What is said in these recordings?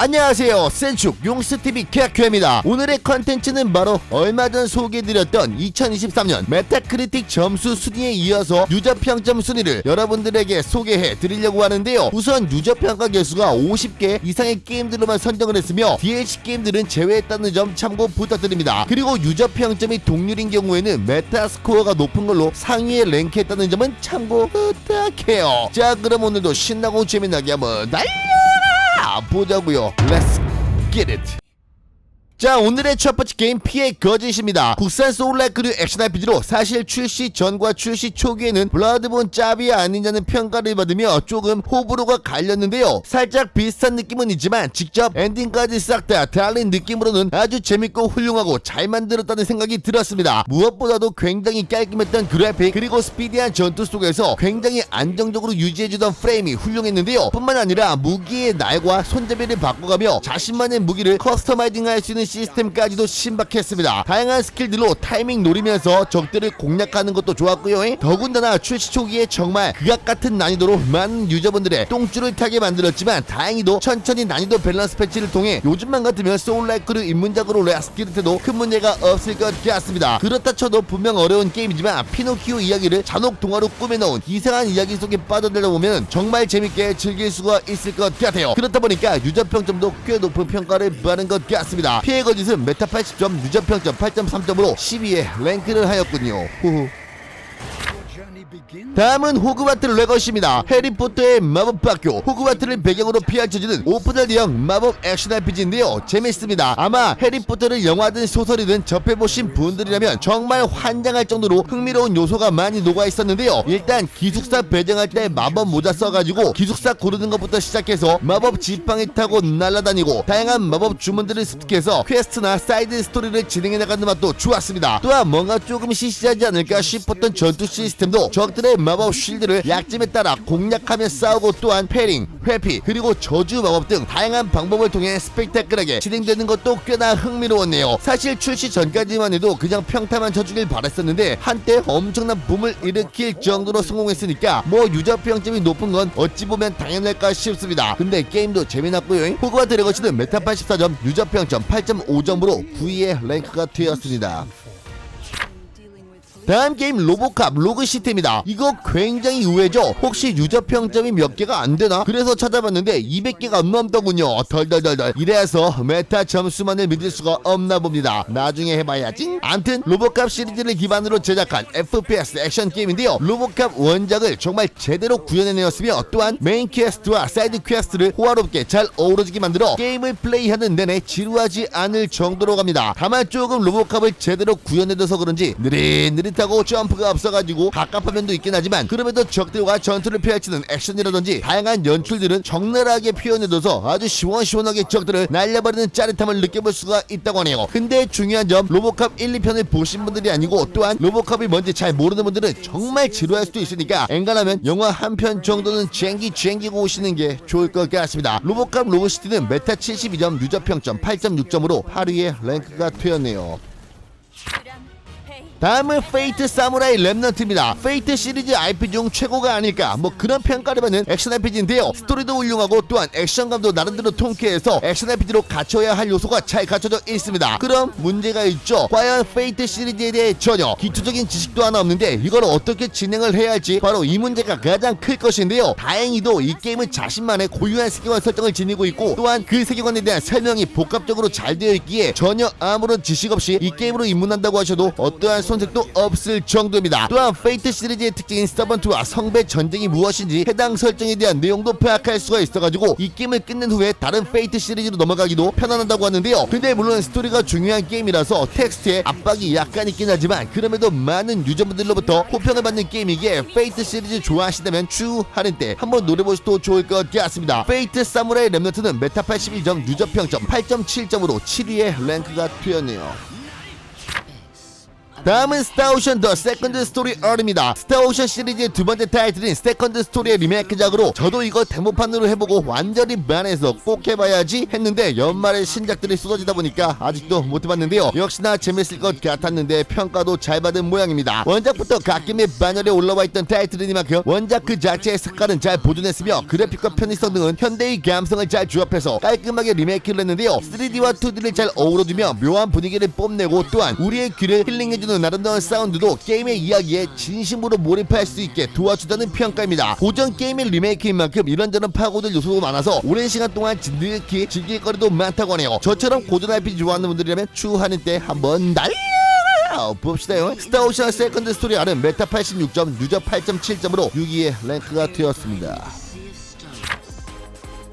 안녕하세요. 센축 용스TV 쾌쾌입니다. 오늘의 컨텐츠는 바로 얼마 전 소개해드렸던 2023년 메타크리틱 점수 순위에 이어서 유저평점 순위를 여러분들에게 소개해드리려고 하는데요. 우선 유저평가 개수가 50개 이상의 게임들로만 선정을 했으며 DLC 게임들은 제외했다는 점 참고 부탁드립니다. 그리고 유저평점이 동률인 경우에는 메타스코어가 높은 걸로 상위에 랭크했다는 점은 참고 부탁해요. 자 그럼 오늘도 신나고 재미나게 한번 아, 보자고요. Let's get it. 자 오늘의 첫 번째 게임 피해 거짓입니다. 국산 소울라이크류 액션 RPG로 사실 출시 전과 출시 초기에는 블러드본 짭이 아니냐는 평가를 받으며 조금 호불호가 갈렸는데요. 살짝 비슷한 느낌은 있지만 직접 엔딩까지 싹 다 달린 느낌으로는 아주 재밌고 훌륭하고 잘 만들었다는 생각이 들었습니다. 무엇보다도 굉장히 깔끔했던 그래픽 그리고 스피디한 전투 속에서 굉장히 안정적으로 유지해주던 프레임이 훌륭했는데요. 뿐만 아니라 무기의 날과 손잡이를 바꿔가며 자신만의 무기를 커스터마이징할 수 있는 시스템까지도 신박했습니다. 다양한 스킬들로 타이밍 노리면서 적들을 공략하는 것도 좋았고요. 더군다나 출시 초기에 정말 극악 같은 난이도로 많은 유저분들의 똥줄을 타게 만들었지만 다행히도 천천히 난이도 밸런스 패치를 통해 요즘만 같으면 소울라이크를 입문작으로 레스키르트도 큰 문제가 없을 것 같습니다. 그렇다 쳐도 분명 어려운 게임이지만 피노키오 이야기를 잔혹 동화로 꾸며놓은 이상한 이야기 속에 빠져들다 보면 정말 재밌게 즐길 수가 있을 것 같아요. 그렇다 보니까 유저 평점도 꽤 높은 평가를 받은 것 같습니다. 피해 거짓은 메타 80점, 유저 평점 8.3점으로 10위에 랭크를 하였군요. 후후. 다음은 호그와트 레거시입니다. 해리포터의 마법 학교 호그와트를 배경으로 펼쳐지는 오픈월드형 마법 액션 RPG인데요. 재밌습니다. 아마 해리포터를 영화든 소설이든 접해보신 분들이라면 정말 환장할 정도로 흥미로운 요소가 많이 녹아 있었는데요. 일단 기숙사 배정할 때 마법 모자 써가지고 기숙사 고르는 것부터 시작해서 마법 지팡이 타고 날아다니고 다양한 마법 주문들을 습득해서 퀘스트나 사이드 스토리를 진행해 나가는 맛도 좋았습니다. 또한 뭔가 조금 시시하지 않을까 싶었던 전투 시스템 도 적들의 마법 쉴드를 약점에 따라 공략하며 싸우고 또한 패링, 회피, 그리고 저주 마법 등 다양한 방법을 통해 스펙타클하게 진행되는 것도 꽤나 흥미로웠네요. 사실 출시 전까지만 해도 그냥 평타만 쳐주길 바랬었는데 한때 엄청난 붐을 일으킬 정도로 성공했으니까 뭐 유저 평점이 높은 건 어찌 보면 당연할까 싶습니다. 근데 게임도 재미났고요. 호그와트 레거시는 메타 84점, 유저 평점 8.5점으로 9위에 랭크가 되었습니다. 다음 게임 로보캅 로그 시스템입니다. 이거 굉장히 의외죠. 혹시 유저 평점이 몇 개가 안 되나? 그래서 찾아봤는데 200개가 넘더군요. 덜덜덜덜. 이래서 메타 점수만을 믿을 수가 없나 봅니다. 나중에 해봐야지. 암튼 로보캅 시리즈를 기반으로 제작한 FPS 액션 게임인데요. 로보캅 원작을 정말 제대로 구현해내었으며 또한 메인 퀘스트와 사이드 퀘스트를 호화롭게 잘 어우러지게 만들어 게임을 플레이하는 내내 지루하지 않을 정도로 갑니다. 다만 조금 로보캅을 제대로 구현해둬서 그런지 느릿느릿 하고 점프가 없어가지고 갑갑한 면도 있긴 하지만 그럼에도 적들과 전투를 펼치는 액션이라든지 다양한 연출들은 적나라하게 표현해둬서 아주 시원시원하게 적들을 날려버리는 짜릿함을 느껴볼 수가 있다고 하네요. 근데 중요한 점 로보캅 1, 2편을 보신 분들이 아니고 또한 로보캅이 뭔지 잘 모르는 분들은 정말 지루할 수도 있으니까 엔간하면 영화 한 편 정도는 쟁기 쟁기고 오시는 게 좋을 것 같습니다. 로보캅 로그시티는 메타 72점 유저 평점 8.6점으로 8위에 랭크가 되었네요 다음은 페이트 사무라이 랩넌트입니다. 페이트 시리즈 RPG 중 최고가 아닐까 뭐 그런 평가를 받는 액션 RPG인데요. 스토리도 훌륭하고 또한 액션감도 나름대로 통쾌해서 액션 RPG로 갖춰야 할 요소가 잘 갖춰져 있습니다. 그럼 문제가 있죠. 과연 페이트 시리즈에 대해 전혀 기초적인 지식도 하나 없는데 이걸 어떻게 진행을 해야 할지 바로 이 문제가 가장 클 것인데요. 다행히도 이 게임은 자신만의 고유한 세계관 설정을 지니고 있고 또한 그 세계관에 대한 설명이 복합적으로 잘 되어 있기에 전혀 아무런 지식 없이 이 게임으로 입문한다고 하셔도 어떠한 손색도 없을 정도입니다. 또한 페이트 시리즈의 특징인 서번트와 성배 전쟁이 무엇인지 해당 설정에 대한 내용도 파악할 수가 있어가지고 이 게임을 끝낸 후에 다른 페이트 시리즈로 넘어가기도 편안하다고 하는데요. 근데 물론 스토리가 중요한 게임이라서 텍스트에 압박이 약간 있긴 하지만 그럼에도 많은 유저분들로부터 호평을 받는 게임이기에 페이트 시리즈 좋아하신다면 추후 할인 때 한번 노려보셔도 좋을 것 같습니다. 페이트 사무라이 랩너트는 메타 81점 유저 평점 8.7점으로 7위에 랭크가 되었네요. 다음은 스타오션 더 세컨드 스토리 R입니다. 스타오션 시리즈의 두 번째 타이틀인 세컨드 스토리의 리메이크작으로 저도 이거 데모판으로 해보고 완전히 반해서 꼭 해봐야지 했는데 연말에 신작들이 쏟아지다 보니까 아직도 못 해봤는데요. 역시나 재밌을 것 같았는데 평가도 잘 받은 모양입니다. 원작부터 갓김의 반열에 올라와 있던 타이틀이니만큼 원작 그 자체의 색깔은 잘 보존했으며 그래픽과 편의성 등은 현대의 감성을 잘 조합해서 깔끔하게 리메이크를 했는데요. 3D와 2D를 잘 어우러주며 묘한 분위기를 뽐내고 또한 우리의 귀를 힐링해주는 아름다운 사운드도 게임의 이야기에 진심으로 몰입할 수 있게 도와주다는 평가입니다. 고전 게임의 리메이크인 만큼 이런저런 파고들 요소도 많아서 오랜 시간 동안 진득히 즐길 거리도 많다고 하네요. 저처럼 고전 RPG 좋아하는 분들이라면 추하는 때 한번 날려 봅시다요. 스타오션 세컨드 스토리 R은 메타 86점, 유저 8.7점으로 6위에 랭크가 되었습니다.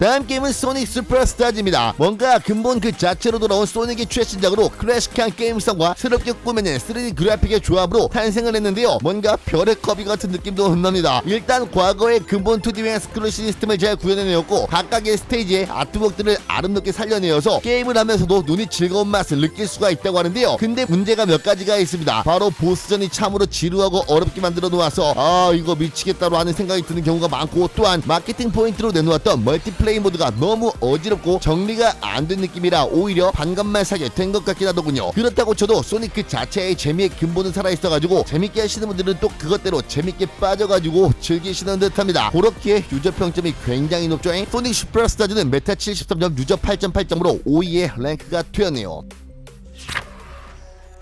다음 게임은 소닉 슈퍼스타즈입니다. 뭔가 근본 그 자체로 돌아온 소닉의 최신작으로 클래식한 게임성과 새롭게 꾸며낸 3D 그래픽의 조합으로 탄생을 했는데요. 뭔가 별의 커비 같은 느낌도 납니다. 일단 과거의 근본 2D의 스크롤 시스템을 잘 구현해내었고 각각의 스테이지의 아트웍들을 아름답게 살려내어서 게임을 하면서도 눈이 즐거운 맛을 느낄 수가 있다고 하는데요. 근데 문제가 몇 가지가 있습니다. 바로 보스전이 참으로 지루하고 어렵게 만들어 놓아서 아 이거 미치겠다로 하는 생각이 드는 경우가 많고 또한 마케팅 포인트로 내놓았던 멀티플레이 모드가 너무 어지럽고 정리가 안 된 느낌이라 오히려 반감만 사게 된 것 같긴 하더군요. 그렇다고 쳐도 소닉 그 자체의 재미의 근본은 살아있어가지고 재밌게 하시는 분들은 또 그것대로 재밌게 빠져가지고 즐기시는 듯합니다. 그렇게 유저 평점이 굉장히 높죠. 소닉 슈퍼스타즈는 메타 73점 유저 8.8점으로 5위에 랭크가 되었네요.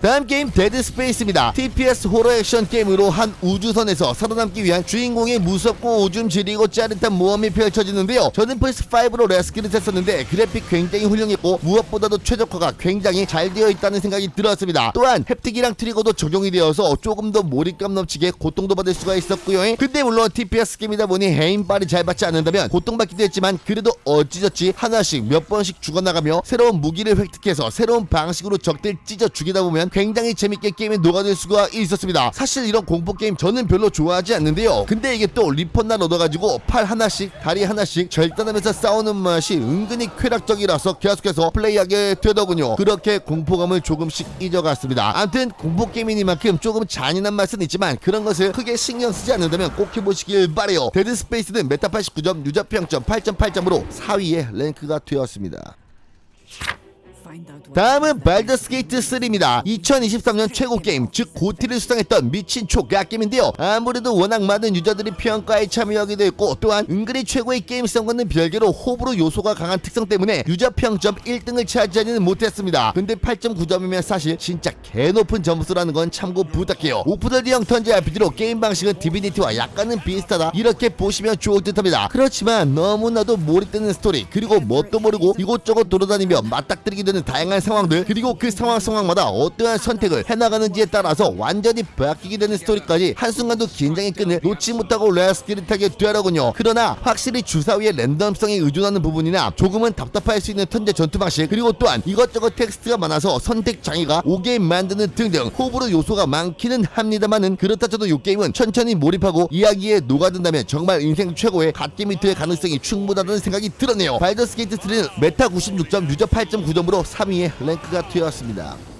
다음 게임 데드 스페이스입니다. TPS 호러 액션 게임으로 한 우주선에서 살아남기 위한 주인공의 무섭고 오줌 지리고 짜릿한 모험이 펼쳐지는데요. 저는 플스5로 레스키를 했었는데 그래픽 굉장히 훌륭했고 무엇보다도 최적화가 굉장히 잘 되어 있다는 생각이 들었습니다. 또한 햅틱이랑 트리거도 적용이 되어서 조금 더 몰입감 넘치게 고통도 받을 수가 있었고요. 근데 물론 TPS 게임이다 보니 해임빨이 잘 받지 않는다면 고통받기도 했지만 그래도 어찌저찌 하나씩 몇 번씩 죽어나가며 새로운 무기를 획득해서 새로운 방식으로 적들 찢어 죽이다 보면 굉장히 재밌게 게임에 녹아들 수가 있었습니다. 사실 이런 공포 게임 저는 별로 좋아하지 않는데요. 근데 이게 또 리펀날 얻어가지고 팔 하나씩 다리 하나씩 절단하면서 싸우는 맛이 은근히 쾌락적이라서 계속해서 플레이하게 되더군요. 그렇게 공포감을 조금씩 잊어갔습니다. 암튼 공포 게임이니만큼 조금 잔인한 맛은 있지만 그런 것을 크게 신경 쓰지 않는다면 꼭 해보시길 바래요. 데드 스페이스는 메타 89점, 유저 평점 8.8점으로 4위에 랭크가 되었습니다. 다음은 발더스 게이트 3입니다. 2023년 최고 게임, 즉 고티를 수상했던 미친 초각게임인데요. 아무래도 워낙 많은 유저들이 평가에 참여하기도 했고 또한 은근히 최고의 게임성과는 별개로 호불호 요소가 강한 특성 때문에 유저 평점 1등을 차지하지는 못했습니다. 근데 8.9점이면 사실 진짜 개높은 점수라는 건 참고 부탁해요. 오프더리형 턴제 RPG로 게임 방식은 디비니티와 약간은 비슷하다 이렇게 보시면 좋을 듯합니다. 그렇지만 너무나도 몰입되는 스토리 그리고 뭣도 모르고 이곳저곳 돌아다니며 맞닥뜨리게 되는 다양한 상황들 그리고 그 상황 상황마다 어떠한 선택을 해나가는지에 따라서 완전히 바뀌게 되는 스토리까지 한순간도 긴장의 끈을 놓지 못하고 레스키릿하게 되더군요. 그러나 확실히 주사위의 랜덤성에 의존하는 부분이나 조금은 답답할 수 있는 턴제 전투 방식 그리고 또한 이것저것 텍스트가 많아서 선택 장애가 오게 만드는 등등 호불호 요소가 많기는 합니다만은 그렇다 쳐도 이 게임은 천천히 몰입하고 이야기에 녹아든다면 정말 인생 최고의 될 가능성이 충분하다는 생각이 들었네요. 발더스 게이트 3는 메타 96점 유저 8.9점으로 3위에 랭크가 되었습니다.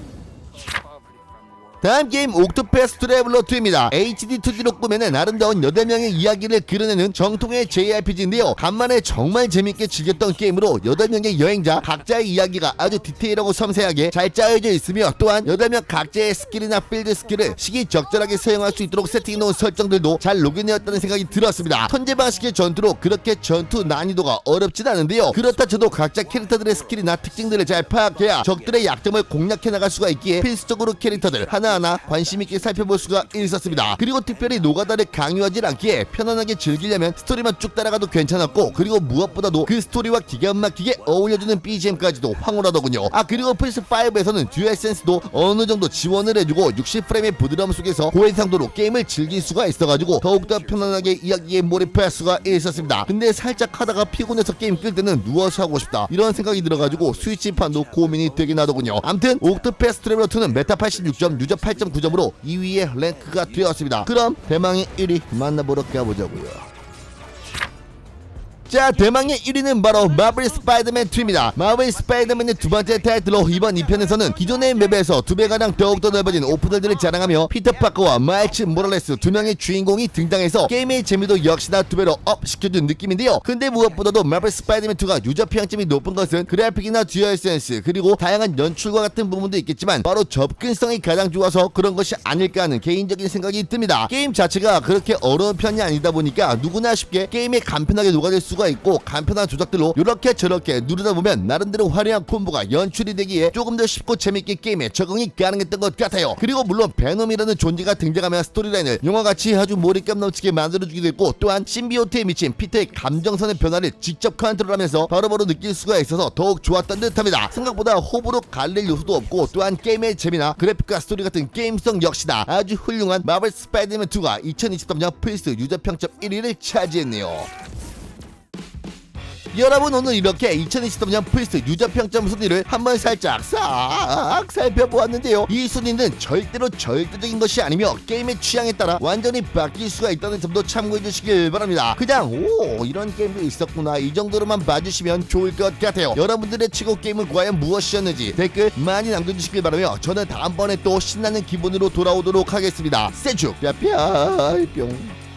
다음 게임 옥토패스 트래블러 2입니다. HD 2D로 꾸며낸 아름다운 8명의 이야기를 그려내는 정통의 JRPG인데요. 간만에 정말 재밌게 즐겼던 게임으로 8명의 여행자 각자의 이야기가 아주 디테일하고 섬세하게 잘 짜여져 있으며 또한 8명 각자의 스킬이나 필드 스킬을 시기 적절하게 사용할 수 있도록 세팅해놓은 설정들도 잘 녹여내었다는 생각이 들었습니다. 현재 방식의 전투로 그렇게 전투 난이도가 어렵진 않은데요. 그렇다 쳐도 각자 캐릭터들의 스킬이나 특징들을 잘 파악해야 적들의 약점을 공략해 나갈 수가 있기에 필수적으로 캐릭터들 하나 하나 관심 있게 살펴볼 수가 있었습니다. 그리고 특별히 노가다를 강요하지 않기에 편안하게 즐기려면 스토리만 쭉 따라가도 괜찮았고 그리고 무엇보다도 그 스토리와 기가 막히게 어울려주는 BGM까지도 황홀하더군요. 아 그리고 플스5에서는 듀얼 센스도 어느 정도 지원을 해주고 60프레임의 부드러움 속에서 고해상도로 게임을 즐길 수가 있어가지고 더욱더 편안하게 이야기에 몰입할 수가 있었습니다. 근데 살짝 하다가 피곤해서 게임 끌 때는 누워서 하고 싶다 이런 생각이 들어가지고 스위치판도 고민이 되긴 하더군요. 암튼 옥토패스 트래블러 2는 메타 86점 유저 8.9점으로 2위에 랭크가 되었습니다. 그럼 대망의 1위 만나보러 가보자고요. 자 대망의 1위는 바로 마블 스파이더맨 2입니다. 마블 스파이더맨의 두 번째 타이틀로 이번 2편에서는 기존의 맵에서 두 배가량 더욱더 넓어진 오픈월드를 자랑하며 피터 파커와 마일츠 모랄레스 두 명의 주인공이 등장해서 게임의 재미도 역시나 두 배로 업 시켜준 느낌인데요. 근데 무엇보다도 마블 스파이더맨 2가 유저 평점이 높은 것은 그래픽이나 듀얼 센스 그리고 다양한 연출과 같은 부분도 있겠지만 바로 접근성이 가장 좋아서 그런 것이 아닐까 하는 개인적인 생각이 듭니다. 게임 자체가 그렇게 어려운 편이 아니다 보니까 누구나 쉽게 게임에 간편하게 녹아들 수가 있고 간편한 조작들로 이렇게 저렇게 누르다 보면 나름대로 화려한 콤보가 연출이 되기에 조금 더 쉽고 재밌게 게임에 적응이 가능했던 것 같아요. 그리고 물론 베놈이라는 존재가 등장하며 스토리라인을 영화같이 아주 몰입감 넘치게 만들어주기도 했고 또한 신비오트에 미친 피터의 감정선의 변화를 직접 컨트롤 하면서 바로바로 느낄 수가 있어서 더욱 좋았던 듯 합니다. 생각보다 호불호 갈릴 요소도 없고 또한 게임의 재미나 그래픽과 스토리 같은 게임성 역시나 아주 훌륭한 마블 스파이더맨 2가 2023년 플스 유저 평점 1위를 차지했네요 여러분 오늘 이렇게 2023년 플스 유저 평점 순위를 한번 살짝 싹 살펴보았는데요. 이 순위는 절대로 절대적인 것이 아니며 게임의 취향에 따라 완전히 바뀔 수가 있다는 점도 참고해 주시길 바랍니다. 그냥 오 이런 게임도 있었구나. 이 정도로만 봐주시면 좋을 것 같아요. 여러분들의 최고 게임은 과연 무엇이었는지 댓글 많이 남겨주시길 바라며 저는 다음번에 또 신나는 기분으로 돌아오도록 하겠습니다. 세주 뼈뼈 뿅